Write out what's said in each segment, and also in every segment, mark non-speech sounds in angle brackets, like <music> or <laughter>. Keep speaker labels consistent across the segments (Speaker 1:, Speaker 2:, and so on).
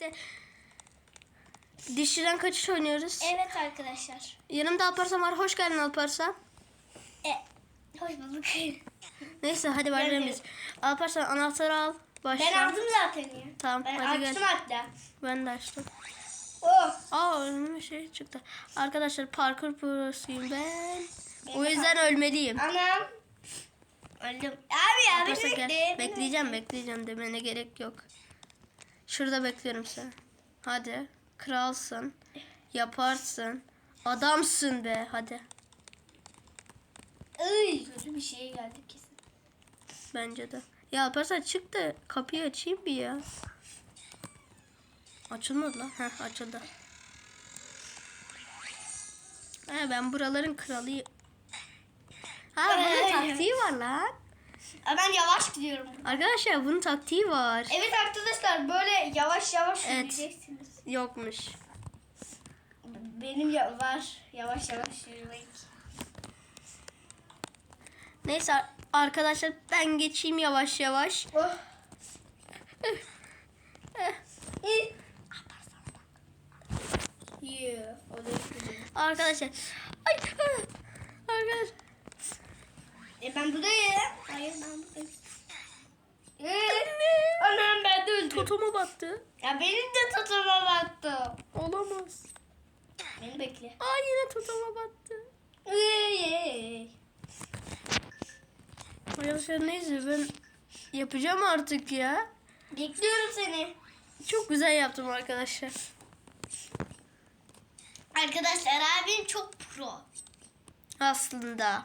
Speaker 1: De dişçiden kaçış oynuyoruz.
Speaker 2: Evet arkadaşlar.
Speaker 1: Yanımda Alparslan var. Hoş geldin Alparslan.
Speaker 2: E, hoş bulduk. <laughs>
Speaker 1: Neyse hadi başlayalım biz. Alparslan anahtarı al. Başla.
Speaker 2: ben aldım zaten ya.
Speaker 1: Tamam,
Speaker 2: Ben
Speaker 1: hadi
Speaker 2: açtım
Speaker 1: gel.
Speaker 2: hatta.
Speaker 1: Ben de açtım.
Speaker 2: Oh.
Speaker 1: Aa önüme şey çıktı. Arkadaşlar parkur prosuyum ben.
Speaker 2: Ben
Speaker 1: O
Speaker 2: de
Speaker 1: yüzden ölmeliyim.
Speaker 2: Anam. Öldüm. Abi
Speaker 1: gel.
Speaker 2: bekle.
Speaker 1: Bekleyeceğim bekleyeceğim demene gerek yok. Şurada bekliyorum seni. Hadi. Kralsın. Yaparsın. Adamsın be hadi.
Speaker 2: Iy, kötü bir şey geldi kesin.
Speaker 1: Bence de. Ya Alparslan çık da kapıyı açayım bir ya. Açılmadı lan. Heh açıldı. Ha, ben buraların kralıyım. Ha bunun taktiği var lan.
Speaker 2: Ben yavaş gidiyorum.
Speaker 1: Arkadaşlar bunun taktiği var.
Speaker 2: Evet arkadaşlar böyle yavaş yavaş
Speaker 1: Evet.
Speaker 2: yürüyeceksiniz.
Speaker 1: Yokmuş.
Speaker 2: Benim ya var yavaş yavaş yürümek.
Speaker 1: Neyse arkadaşlar ben geçeyim yavaş yavaş.
Speaker 2: Oh.
Speaker 1: Eh.
Speaker 2: Yeah, güzel.
Speaker 1: Arkadaşlar. Ay. ah, Arkadaşlar.
Speaker 2: E ben buradayım. Hayır ben buradayım. Ee, Anam ben de öldüm.
Speaker 1: Totoma battı.
Speaker 2: Ya benim de tutuma battı.
Speaker 1: Olamaz.
Speaker 2: Beni bekle.
Speaker 1: Aa yine totoma battı.
Speaker 2: Ey,
Speaker 1: Arkadaşlar neyse ben yapacağım artık ya.
Speaker 2: Bekliyorum seni.
Speaker 1: Çok güzel yaptım arkadaşlar.
Speaker 2: Arkadaşlar abim çok pro.
Speaker 1: Aslında.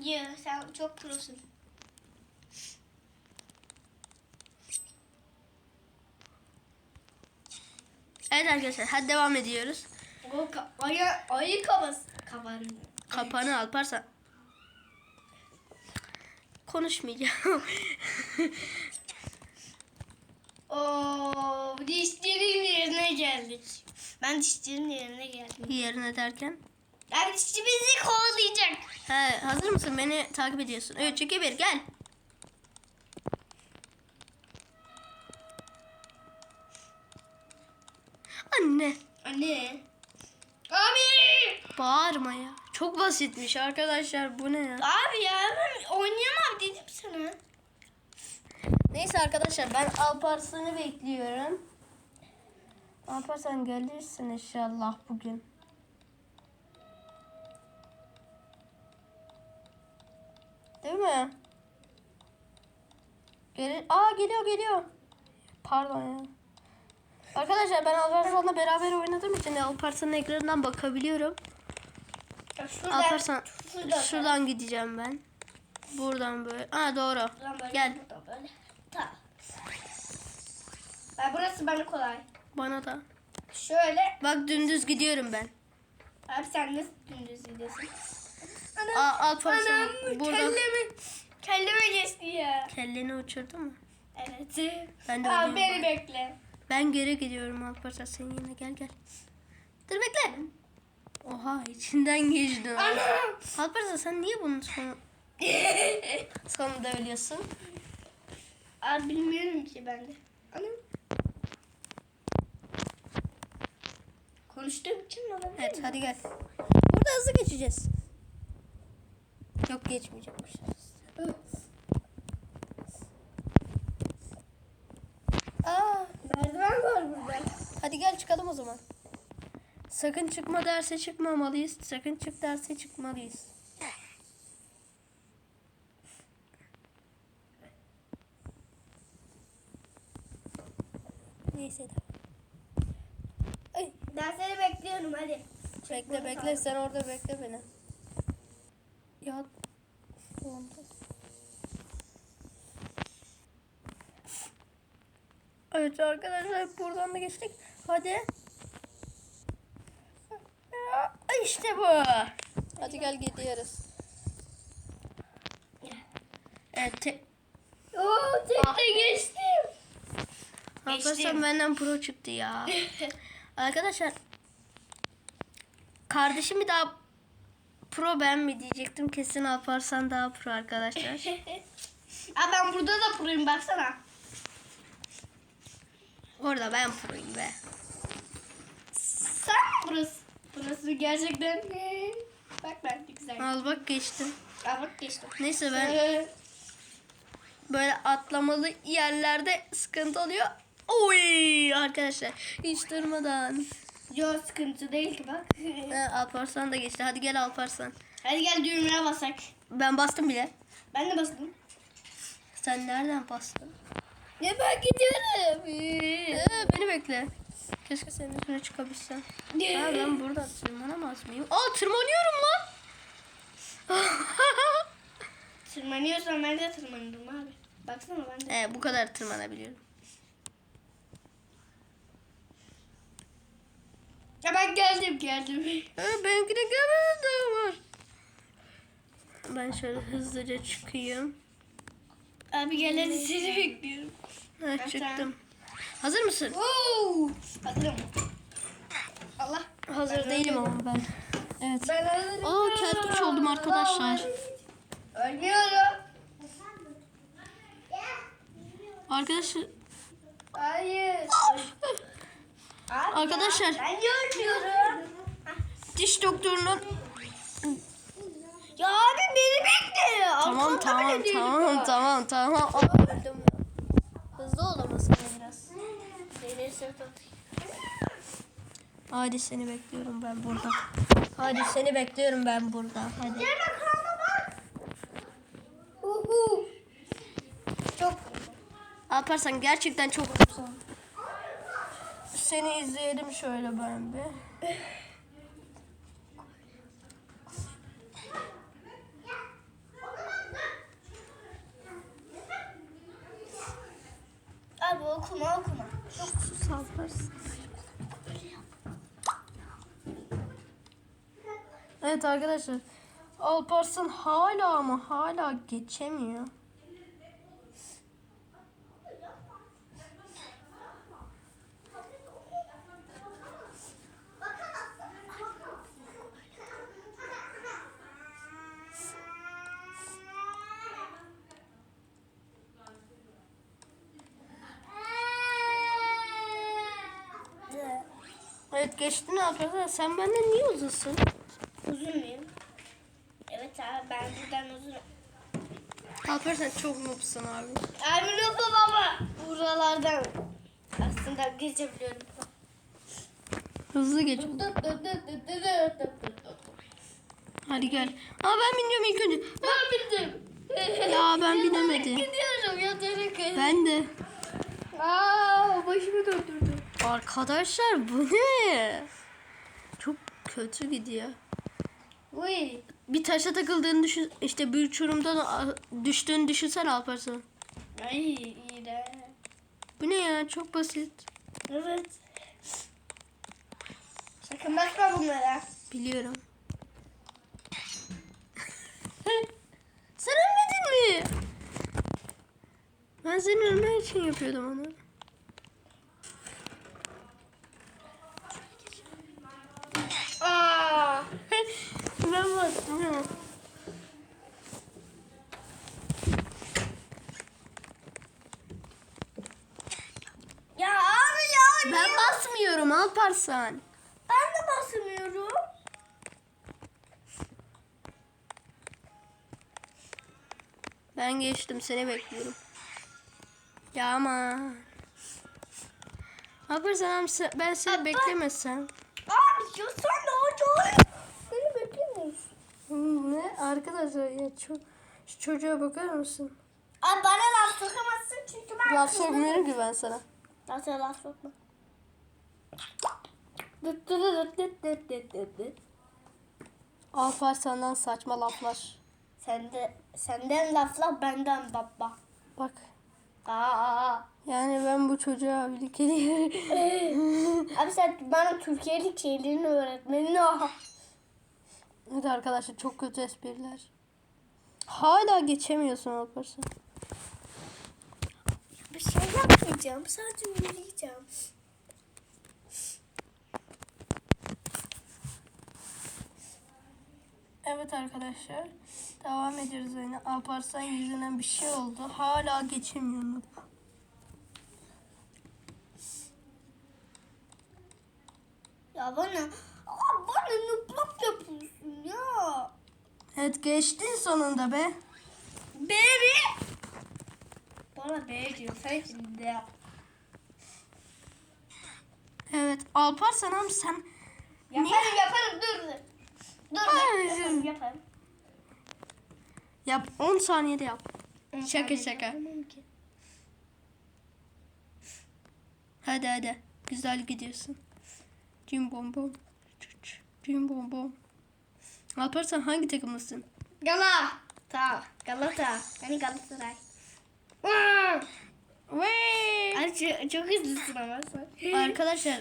Speaker 2: Ya sen çok prosun.
Speaker 1: Evet arkadaşlar hadi devam ediyoruz.
Speaker 2: O ka- ayı, ayı kafası. Kafanı.
Speaker 1: Kapanı Alparslan. Konuşmayacağım. <laughs>
Speaker 2: Oo, dişlerin yerine geldik. Ben dişlerin yerine geldim.
Speaker 1: Yerine derken.
Speaker 2: Yani dişçi bizi kovalayacak.
Speaker 1: He, hazır mısın? Beni takip ediyorsun. 3, 2, 1 gel. Anne.
Speaker 2: Anne. Abi.
Speaker 1: Bağırma ya. Çok basitmiş arkadaşlar. Bu ne ya?
Speaker 2: Abi ya ben oynayamam dedim sana.
Speaker 1: Neyse arkadaşlar ben Alparslan'ı bekliyorum. Alparslan gelirsin inşallah bugün. Değil mi? Gelir. Aa geliyor geliyor. Pardon ya. Arkadaşlar ben Alparslan'la beraber oynadığım için Alparslan'ın ekranından bakabiliyorum.
Speaker 2: Ya Şuradan,
Speaker 1: Alparslan
Speaker 2: şuradan.
Speaker 1: şuradan gideceğim ben. Buradan böyle. Aa doğru.
Speaker 2: Böyle,
Speaker 1: Gel.
Speaker 2: böyle. Tamam. Ben burası bana kolay.
Speaker 1: Bana da.
Speaker 2: Şöyle.
Speaker 1: Bak dümdüz gidiyorum ben.
Speaker 2: Abi sen nasıl dümdüz gidiyorsun?
Speaker 1: Aa, Alparslan
Speaker 2: Anam
Speaker 1: burada.
Speaker 2: kelleme, kelleme geçti ya.
Speaker 1: Kelleni uçurdu mu?
Speaker 2: Evet.
Speaker 1: Ben de öyleyim.
Speaker 2: beni bekle.
Speaker 1: Ben geri gidiyorum Alparslan sen yine gel gel. Dur bekle. Oha içinden geçti. Alparslan sen niye bunun sonu, <laughs> sonunda ölüyorsun?
Speaker 2: Abi bilmiyorum ki ben de. Anam. Konuştuğum için mi olabilir
Speaker 1: Evet
Speaker 2: mi?
Speaker 1: hadi gel. Burada hızlı geçeceğiz. Yok geçmeyecekmiş. Aa,
Speaker 2: var burada.
Speaker 1: hadi gel çıkalım o zaman. Sakın çıkma derse çıkmamalıyız. Sakın çık derse çıkmalıyız. Neyse. Ay,
Speaker 2: Ben seni bekliyorum hadi.
Speaker 1: bekle bekle sen orada bekle beni. Ya. Oldu. Evet arkadaşlar buradan da geçtik. Hadi. İşte bu. Hadi gel gidiyoruz. Evet. Te-
Speaker 2: Oo tekte geçtim.
Speaker 1: Arkadaşlar benden pro çıktı ya. <laughs> Arkadaşlar kardeşim bir daha pro ben mi diyecektim kesin Alparslan daha pro arkadaşlar. <laughs>
Speaker 2: Aa ben burada da proyum baksana.
Speaker 1: Orada ben proyum be.
Speaker 2: Sen burası. Burası gerçekten. Bak ben de güzel.
Speaker 1: Al bak geçtim.
Speaker 2: Aa, bak geçtim.
Speaker 1: Neyse ben
Speaker 2: Ee,
Speaker 1: böyle atlamalı yerlerde sıkıntı oluyor. Oy arkadaşlar hiç durmadan.
Speaker 2: Yo sıkıntı değil ki bak.
Speaker 1: Ha, Alparslan da geçti. Hadi gel Alparslan.
Speaker 2: Hadi gel düğmeye basak.
Speaker 1: Ben bastım bile.
Speaker 2: Ben de bastım.
Speaker 1: Sen nereden bastın?
Speaker 2: Ya ben gidiyorum.
Speaker 1: Ee, beni bekle. Keşke senin üstüne çıkabilsem. Ha, ben buradan tırmanamaz mıyım? Aa tırmanıyorum lan. <laughs>
Speaker 2: Tırmanıyorsan ben de tırmanırım abi. Baksana ben de.
Speaker 1: Ee, bu kadar tırmanabiliyorum.
Speaker 2: Ya ben geldim geldim. <laughs>
Speaker 1: Ee, benimki de gelmedi daha var. Ben şöyle hızlıca çıkayım.
Speaker 2: Abi gel hadi seni bekliyorum.
Speaker 1: Ha, çıktım. Hazır mısın?
Speaker 2: Oo! Hazırım. Allah.
Speaker 1: Hazır
Speaker 2: Ben
Speaker 1: değilim ama ben. Evet.
Speaker 2: Ben hazırım.
Speaker 1: Aa, keltoş oldum arkadaşlar.
Speaker 2: Ölmüyorum.
Speaker 1: Arkadaşlar
Speaker 2: Hayır. Abi <laughs>
Speaker 1: Arkadaşlar.
Speaker 2: Ben ölmüyorum.
Speaker 1: diş doktorunun
Speaker 2: Ya abi beni bekle.
Speaker 1: Tamam tamam tamam tamam. Aa, öldüm. Hızlı olamasın biraz. Hadi seni bekliyorum ben burada. Hadi seni bekliyorum ben burada. Hadi.
Speaker 2: Gel bakalım bak. Uhu. Çok
Speaker 1: Alparslan gerçekten çok. Seni izleyelim şöyle ben bir. Evet arkadaşlar. Alparslan hala ama hala geçemiyor. Evet geçtin Alparslan. Sen benden niye uzasın?
Speaker 2: Uzun muyum? Evet abi ben buradan uzun.
Speaker 1: Alparslan çok noobsun abi.
Speaker 2: Abi nasıl ama buralardan aslında geçebiliyorum.
Speaker 1: Hızlı geç. Hadi gel. Aa ben bineceğim ilk önce.
Speaker 2: Ben bildim.
Speaker 1: Ya ben binemedim.
Speaker 2: Gidiyorum yatarak.
Speaker 1: Ben de.
Speaker 2: Aa başımı döndürdüm.
Speaker 1: Arkadaşlar bu ne? Çok kötü gidiyor.
Speaker 2: Uy.
Speaker 1: Bir taşa takıldığını düşün. işte bir uçurumdan a- düştüğünü düşünsen Alparslan.
Speaker 2: Ay iyi de.
Speaker 1: Bu ne ya? Çok basit.
Speaker 2: Evet. Sakın bakma bunlara.
Speaker 1: Biliyorum. <laughs> Sen ölmedin mi? Ben senin ölmen için yapıyordum onu.
Speaker 2: Aa.
Speaker 1: ben bastım ya.
Speaker 2: Ya abi ya.
Speaker 1: Ben basmıyorum Alparslan.
Speaker 2: Ben de basmıyorum.
Speaker 1: Ben geçtim seni bekliyorum. Ya ama. Alparslan ben seni beklemesem.
Speaker 2: Abi ya sen de orada Beni beklemiyorsun.
Speaker 1: Hmm, Ne arkadaşlar ya çok şu çocuğa bakar mısın?
Speaker 2: Abi bana laf sokamazsın çünkü ben
Speaker 1: Laf sokmuyorum ki ben sana.
Speaker 2: Ben sana laf sokma.
Speaker 1: Alparslan'dan saçma laflar.
Speaker 2: Sen de, senden lafla benden baba.
Speaker 1: Bak
Speaker 2: Aa.
Speaker 1: yani ben bu çocuğa abilik. <laughs>
Speaker 2: Abi sen bana Türkiye'lik şeylerini öğretmenin o.
Speaker 1: evet arkadaşlar çok kötü espriler. Hala geçemiyorsun Alparslan.
Speaker 2: Bir şey yapmayacağım. Sadece yürüyeceğim.
Speaker 1: Evet arkadaşlar. Devam ediyoruz oyuna. Alparslan yüzünden bir şey oldu. Hala geçemiyorum.
Speaker 2: Ya bana, aa, bana nupluk yapıyorsun ya.
Speaker 1: Evet geçtin sonunda be.
Speaker 2: Baby. Bana B diyor. Sen şimdi.
Speaker 1: Evet Alparslan abi sen
Speaker 2: Yaparım yaparım dur. Dur. Dur.
Speaker 1: Hayır.
Speaker 2: Yaparım yaparım.
Speaker 1: yap 10 saniyede yap. Şaka şaka.
Speaker 2: Yapamam ki.
Speaker 1: Hadi hadi. Güzel gidiyorsun. Cim bom bom. Cim bom bom. Alparslan hangi takımlısın?
Speaker 2: Galata. Galata. Yani Galatasaray. Ay, çok, çok hızlısın ama sen.
Speaker 1: Arkadaşlar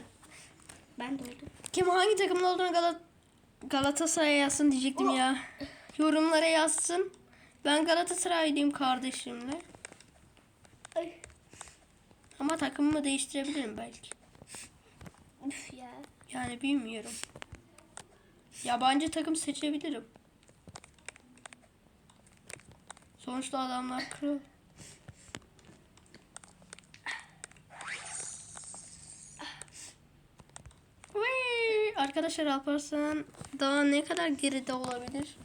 Speaker 2: Ben de oldum.
Speaker 1: kim hangi takımda olduğunu Galat Galatasaray'a yazsın diyecektim ya. Yorumlara yazsın. Ben Galatasaraylıyım kardeşimle.
Speaker 2: Ay.
Speaker 1: Ama takımımı değiştirebilirim belki.
Speaker 2: Üf ya.
Speaker 1: Yani bilmiyorum. Yabancı takım seçebilirim. Sonuçta adamlar kral. Arkadaşlar Alparslan daha ne kadar geride olabilir?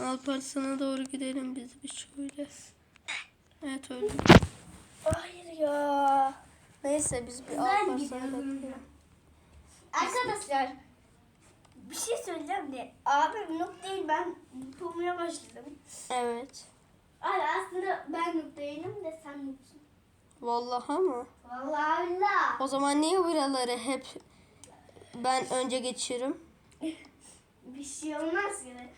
Speaker 1: Alparslan'a doğru gidelim biz bir şöyle. Evet öyle.
Speaker 2: Hayır ya.
Speaker 1: Neyse biz bir Alparslan'a
Speaker 2: gidiyorum. Arkadaşlar bir şey söyleyeceğim de abim noob değil ben olmaya başladım.
Speaker 1: Evet.
Speaker 2: Ay aslında ben noob değilim de sen noobsun.
Speaker 1: Vallahi mı?
Speaker 2: Vallahi billah.
Speaker 1: O zaman niye buraları hep ben önce geçiyorum? <laughs>
Speaker 2: Bir şey olmaz ki.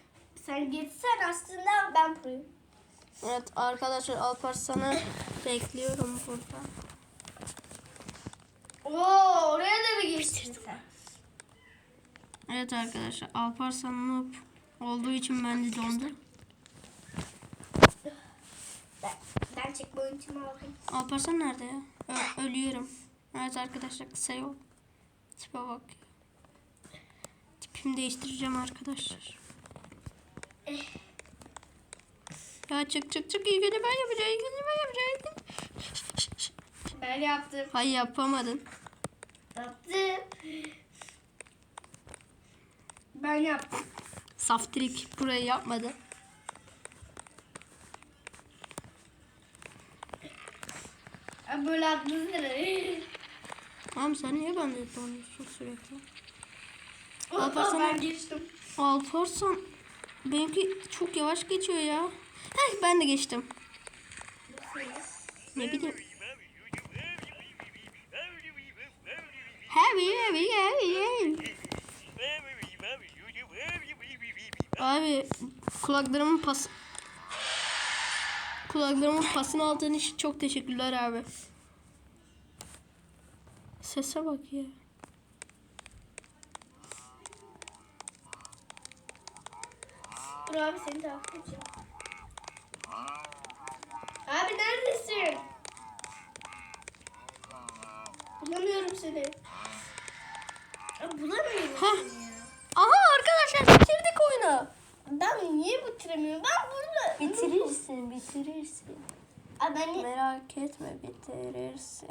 Speaker 2: Sen geçsen aslında ben proyum.
Speaker 1: Evet arkadaşlar Alparslan'ı bekliyorum burada.
Speaker 2: Oo oraya da mı geçtin sen?
Speaker 1: Evet arkadaşlar Alparslan noob olduğu için ben de dondum.
Speaker 2: Ben, ben checkpoint'imi aldım.
Speaker 1: Alparslan nerede ya? Ö- ölüyorum. Evet arkadaşlar kısa yol. Tipe bak. Tipimi değiştireceğim arkadaşlar. Ya çık çık çık günü ben yapacağım. günü ben yapacağım.
Speaker 2: Ben yaptım.
Speaker 1: Hayır yapamadın.
Speaker 2: Yaptım. Ben yaptım.
Speaker 1: Saftirik burayı yapmadı.
Speaker 2: Ben böyle attım
Speaker 1: Tamam sen niye bende donuyorsun sürekli?
Speaker 2: Alparslan ben geçtim.
Speaker 1: Alparslan benimki çok yavaş geçiyor ya. Heh, ben de geçtim. Ne bileyim. Abi kulaklarımın pas kulaklarımın pasını aldığın için çok teşekkürler abi. Sese bak ya.
Speaker 2: Dur abi seni takip. Abi neredesin? Bulamıyorum seni. Bulamıyorum ya.
Speaker 1: Aha arkadaşlar bitirdik oyunu.
Speaker 2: Ben niye bitiremiyorum? Ben burada...
Speaker 1: Bitirirsin, bitirirsin.
Speaker 2: Abi ben
Speaker 1: Merak etme, bitirirsin.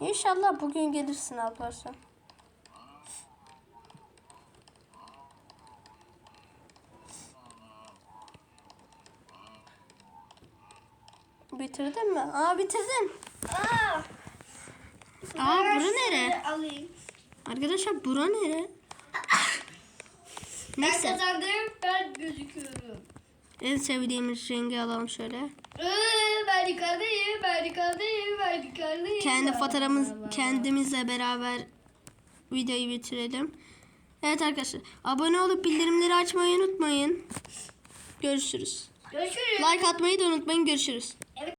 Speaker 1: İnşallah bugün gelirsin Alparslan. Bitirdin mi? Aa bitirdin.
Speaker 2: Aa,
Speaker 1: Aa
Speaker 2: ben
Speaker 1: bura nere?
Speaker 2: Alayım.
Speaker 1: Arkadaşlar bura nere? <laughs>
Speaker 2: Ben
Speaker 1: Neyse.
Speaker 2: kazandım. Ben gözüküyorum.
Speaker 1: En sevdiğimiz rengi alalım şöyle.
Speaker 2: Ee, ben yukarıdayım. Ben yukarıdayım. Ben yukarıdayım.
Speaker 1: Kendi fotoğrafımız kendimizle beraber videoyu bitirelim. Evet arkadaşlar abone olup bildirimleri açmayı unutmayın. Görüşürüz.
Speaker 2: Görüşürüz.
Speaker 1: Like atmayı da unutmayın. Görüşürüz.
Speaker 2: Evet